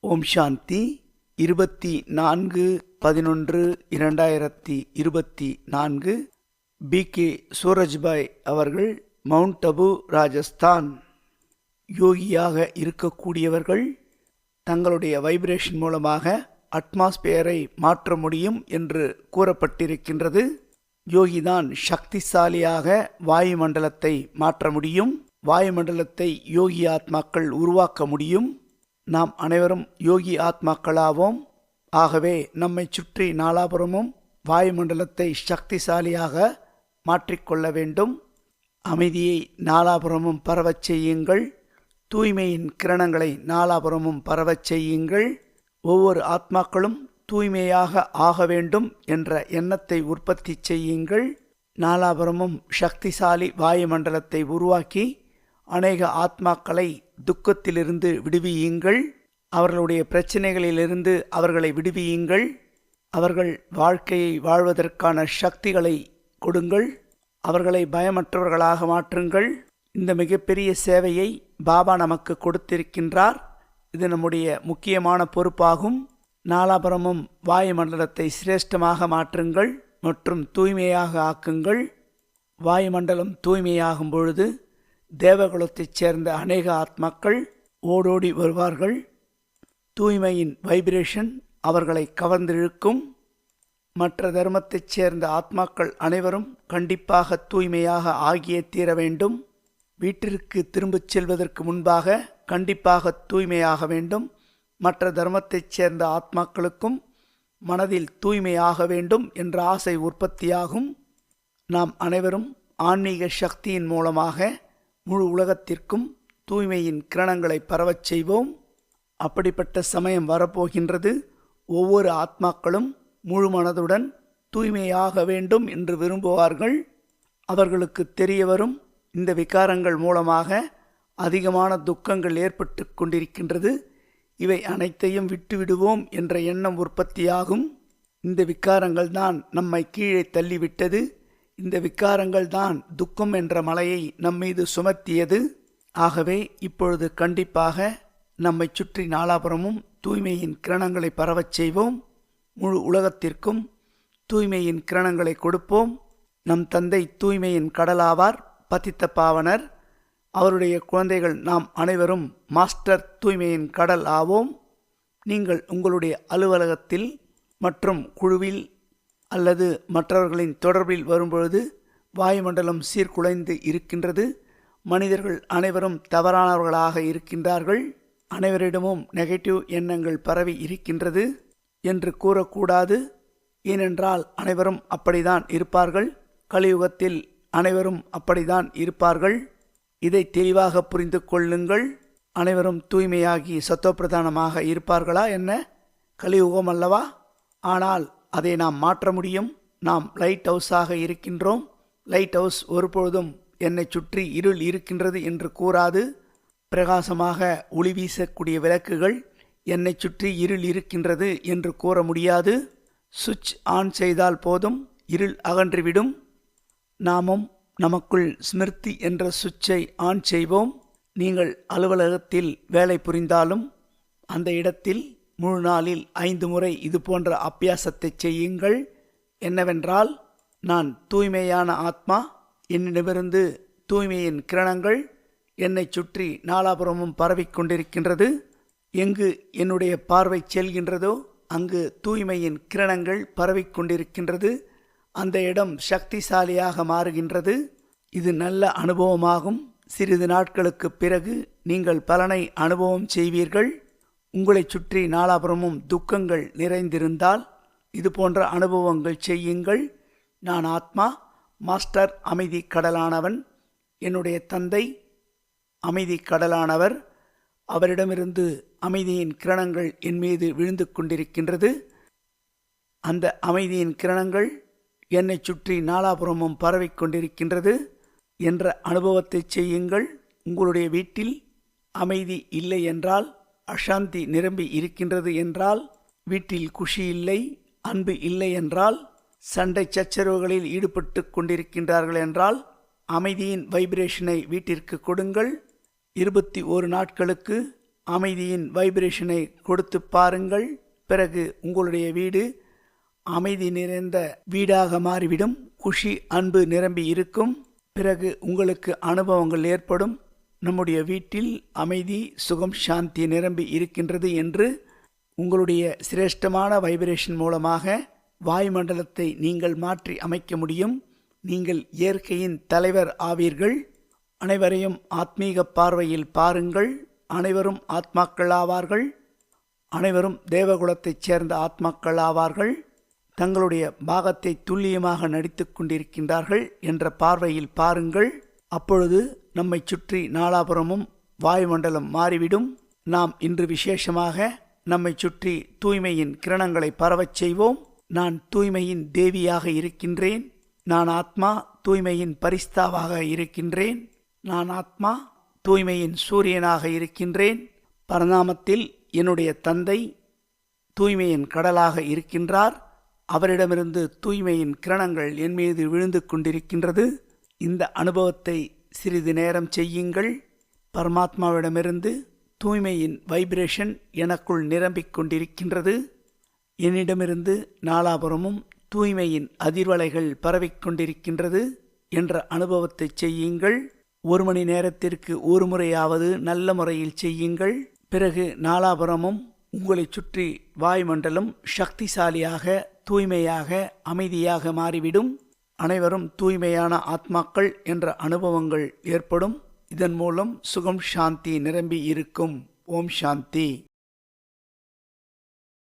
ஓம் சாந்தி. இருபத்தி நான்கு பதினொன்று இரண்டாயிரத்தி இருபத்தி நான்கு. பி. கே. சூரஜ்பாய் அவர்கள் மவுண்ட் அபு ராஜஸ்தான். யோகியாக இருக்கக்கூடியவர்கள் தங்களுடைய வைப்ரேஷன் மூலமாக அட்மாஸ்பியரை மாற்ற முடியும் என்று கூறப்பட்டிருக்கின்றது. யோகிதான் சக்திசாலியாக வாயுமண்டலத்தை மாற்ற முடியும். வாயுமண்டலத்தை யோகி ஆத்மாக்கள் உருவாக்க முடியும். நாம் அனைவரும் யோகி ஆத்மாக்களாவோம். ஆகவே நம்மை சுற்றி நாலாபுரமும் வாயுமண்டலத்தை சக்திசாலியாக மாற்றிக்கொள்ள வேண்டும். அமைதியை நாலாபுரமும் பரவச் செய்யுங்கள். தூய்மையின் கிரணங்களை நாலாபுரமும் பரவச் செய்யுங்கள். ஒவ்வொரு ஆத்மாக்களும் தூய்மையாக ஆக வேண்டும் என்ற எண்ணத்தை உற்பத்தி செய்யுங்கள். நாலாபுரமும் சக்திசாலி வாயுமண்டலத்தை உருவாக்கி அநேக ஆத்மாக்களை துக்கத்திலிருந்து விடுவியுங்கள். அவர்களுடைய பிரச்சனைகளிலிருந்து அவர்களை விடுவியுங்கள். அவர்கள் வாழ்க்கையை வாழ்வதற்கான சக்திகளை கொடுங்கள். அவர்களை பயமற்றவர்களாக மாற்றுங்கள். இந்த மிகப்பெரிய சேவையை பாபா நமக்கு கொடுத்திருக்கின்றார். இது நம்முடைய முக்கியமான பொறுப்பாகும். நாலாபுரமும் வாயுமண்டலத்தை சிரேஷ்டமாக மாற்றுங்கள் மற்றும் தூய்மையாக ஆக்குங்கள். வாயுமண்டலம் தூய்மையாகும் பொழுது தேவகுலத்தைச் சேர்ந்த அநேக ஆத்மாக்கள் ஓடோடி வருவார்கள். தூய்மையின் வைப்ரேஷன் அவர்களை கவர்ந்திழுக்கும். மற்ற தர்மத்தைச் சேர்ந்த ஆத்மாக்கள் அனைவரும் கண்டிப்பாக தூய்மையாக ஆகியே தீர வேண்டும். வீட்டிற்கு திரும்பச் செல்வதற்கு முன்பாக கண்டிப்பாக தூய்மையாக வேண்டும். மற்ற தர்மத்தைச் சேர்ந்த ஆத்மாக்களுக்கும் மனதில் தூய்மையாக வேண்டும் என்ற ஆசை உற்பத்தியாகும். நாம் அனைவரும் ஆன்மீக சக்தியின் மூலமாக முழு உலகத்திற்கும் தூய்மையின் கிரணங்களை பரவச் செய்வோம். அப்படிப்பட்ட சமயம் வரப்போகின்றது. ஒவ்வொரு ஆத்மாக்களும் முழு மனதுடன் தூய்மையாக வேண்டும் என்று விரும்புவார்கள். அவர்களுக்கு தெரிய வரும் இந்த விகாரங்கள் மூலமாக அதிகமான துக்கங்கள் ஏற்பட்டு கொண்டிருக்கின்றது. இவை அனைத்தையும் விட்டுவிடுவோம் என்ற எண்ணம் உற்பத்தியாகும். இந்த விகாரங்கள் தான் நம்மை கீழே தள்ளிவிட்டது. இந்த விக்காரங்கள் தான் துக்கம் என்ற மலையை நம்மீது சுமத்தியது. ஆகவே இப்பொழுது கண்டிப்பாக நம்மை சுற்றி நாலாபுரமும் தூய்மையின் கிரணங்களை பரவச் செய்வோம். முழு உலகத்திற்கும் தூய்மையின் கிரணங்களை கொடுப்போம். நம் தந்தை தூய்மையின் கடலாவார் பதித்த பாவனர். அவருடைய குழந்தைகள் நாம் அனைவரும் மாஸ்டர் தூய்மையின் கடல் ஆவோம். நீங்கள் உங்களுடைய அலுவலகத்தில் மற்றும் குழுவில் அல்லது மற்றவர்களின் தொடர்பில் வரும்பொழுது வாயுமண்டலம் சீர்குலைந்து இருக்கின்றது. மனிதர்கள் அனைவரும் தவறானவர்களாக இருக்கின்றார்கள். அனைவரிடமும் நெகட்டிவ் எண்ணங்கள் பரவி இருக்கின்றது என்று கூறக்கூடாது. ஏனென்றால் அனைவரும் அப்படிதான் இருப்பார்கள். கலியுகத்தில் அனைவரும் அப்படிதான் இருப்பார்கள். இதை தெளிவாக புரிந்து கொள்ளுங்கள். அனைவரும் தூய்மையாகி சத்தோப்பிரதானமாக இருப்பார்களா என்ன? கலியுகம் அல்லவா? ஆனால் அதை நாம் மாற்ற முடியும். நாம் லைட் ஹவுஸாக இருக்கின்றோம். லைட் ஹவுஸ் ஒருபொழுதும் என்னை சுற்றி இருள் இருக்கின்றது என்று கூறாது. பிரகாசமாக ஒளி வீசக்கூடிய விளக்குகள் என்னை சுற்றி இருள் இருக்கின்றது என்று கூற முடியாது. சுவிட்ச் ஆன் செய்தால் போதும் இருள் அகன்றுவிடும். நாமும் நமக்குள் ஸ்மிருதி என்ற சுவிட்சை ஆன் செய்வோம். நீங்கள் அலுவலகத்தில் வேலை புரிந்தாலும் அந்த இடத்தில் முழு நாளில் ஐந்து முறை இது போன்ற அபியாசத்தை செய்யுங்கள். என்னவென்றால் நான் தூய்மையான ஆத்மா என்னிடமிருந்து தூய்மையின் கிரணங்கள் என்னை சுற்றி நாலாபுரமும் பரவிக்கொண்டிருக்கின்றது எங்கு என்னுடைய பார்வை செல்கின்றதோ அங்கு தூய்மையின் கிரணங்கள் பரவிக்கொண்டிருக்கின்றது அந்த இடம் சக்திசாலியாக மாறுகின்றது. இது நல்ல அனுபவமாகும். சிறிது நாட்களுக்கு பிறகு நீங்கள் பலனை அனுபவம் செய்வீர்கள். உங்களை சுற்றி நாலாபுரமும் துக்கங்கள் நிறைந்திருந்தால் இது போன்ற அனுபவங்கள் செய்யுங்கள். நான் ஆத்மா மாஸ்டர் அமைதி கடலானவன். என்னுடைய தந்தை அமைதி கடலானவர். அவரிடமிருந்து அமைதியின் கிரணங்கள் என் மீது விழுந்து கொண்டிருக்கின்றது. அந்த அமைதியின் கிரணங்கள் என்னை சுற்றி நாலாபுரமும் பரவிக் கொண்டிருக்கின்றது என்ற அனுபவத்தை செய்யுங்கள். உங்களுடைய வீட்டில் அமைதி இல்லை என்றால் அசாந்தி நிரம்பி இருக்கின்றது என்றால் வீட்டில் குஷி இல்லை அன்பு இல்லை என்றால் சண்டை சச்சரவுகளில் ஈடுபட்டு கொண்டிருக்கின்றார்கள் என்றால் அமைதியின் வைப்ரேஷனை வீட்டிற்கு கொடுங்கள். இருபத்தி ஒரு நாட்களுக்கு அமைதியின் வைப்ரேஷனை கொடுத்து பாருங்கள். பிறகு உங்களுடைய வீடு அமைதி நிறைந்த வீடாக மாறிவிடும். குஷி அன்பு நிரம்பி இருக்கும். பிறகு உங்களுக்கு அனுபவங்கள் ஏற்படும். நம்முடைய வீட்டில் அமைதி சுகம் சாந்தி நிரம்பி இருக்கின்றது என்று உங்களுடைய சிரேஷ்டமான வைப்ரேஷன் மூலமாக வாயுமண்டலத்தை நீங்கள் மாற்றி அமைக்க முடியும். நீங்கள் இயற்கையின் தலைவர் ஆவீர்கள். அனைவரையும் ஆத்மீக பார்வையில் பாருங்கள். அனைவரும் ஆத்மாக்கள் ஆவார்கள். அனைவரும் தேவகுலத்தைச் சேர்ந்த ஆத்மாக்கள் ஆவார்கள். தங்களுடைய பாகத்தை துல்லியமாக நடித்து கொண்டிருக்கின்றார்கள் என்ற பார்வையில் பாருங்கள். அப்பொழுது நம்மை சுற்றி நாலாபுரமும் வாயுமண்டலம் மாறிவிடும். நாம் இன்று விசேஷமாக நம்மை சுற்றி தூய்மையின் கிரணங்களை பரவச் செய்வோம். நான் தூய்மையின் தேவியாக இருக்கின்றேன். நான் ஆத்மா தூய்மையின் பரிஸ்தாவாக இருக்கின்றேன். நான் ஆத்மா தூய்மையின் சூரியனாக இருக்கின்றேன். பரநாமத்தில் என்னுடைய தந்தை தூய்மையின் கடலாக இருக்கின்றார். அவரிடமிருந்து தூய்மையின் கிரணங்கள் என் மீது விழுந்து கொண்டிருக்கின்றது. இந்த அனுபவத்தை சிறிது நேரம் செய்யுங்கள். பரமாத்மாவிடமிருந்து தூய்மையின் வைப்ரேஷன் எனக்குள் நிரம்பிக் கொண்டிருக்கின்றது. என்னிடமிருந்து நாலாபுரமும் தூய்மையின் அதிர்வலைகள் பரவிக்கொண்டிருக்கின்றது என்ற அனுபவத்தை செய்யுங்கள். ஒரு மணி நேரத்திற்கு ஒரு முறையாவது நல்ல முறையில் செய்யுங்கள். பிறகு நாலாபுரமும் உங்களைச் சுற்றி வாயுமண்டலம் சக்திசாலியாக தூய்மையாக அமைதியாக மாறிவிடும். அனைவரும் தூய்மையான ஆத்மாக்கள் என்ற அனுபவங்கள் ஏற்படும். இதன் மூலம் சுகம் சாந்தி நிரம்பி இருக்கும். ஓம் சாந்தி.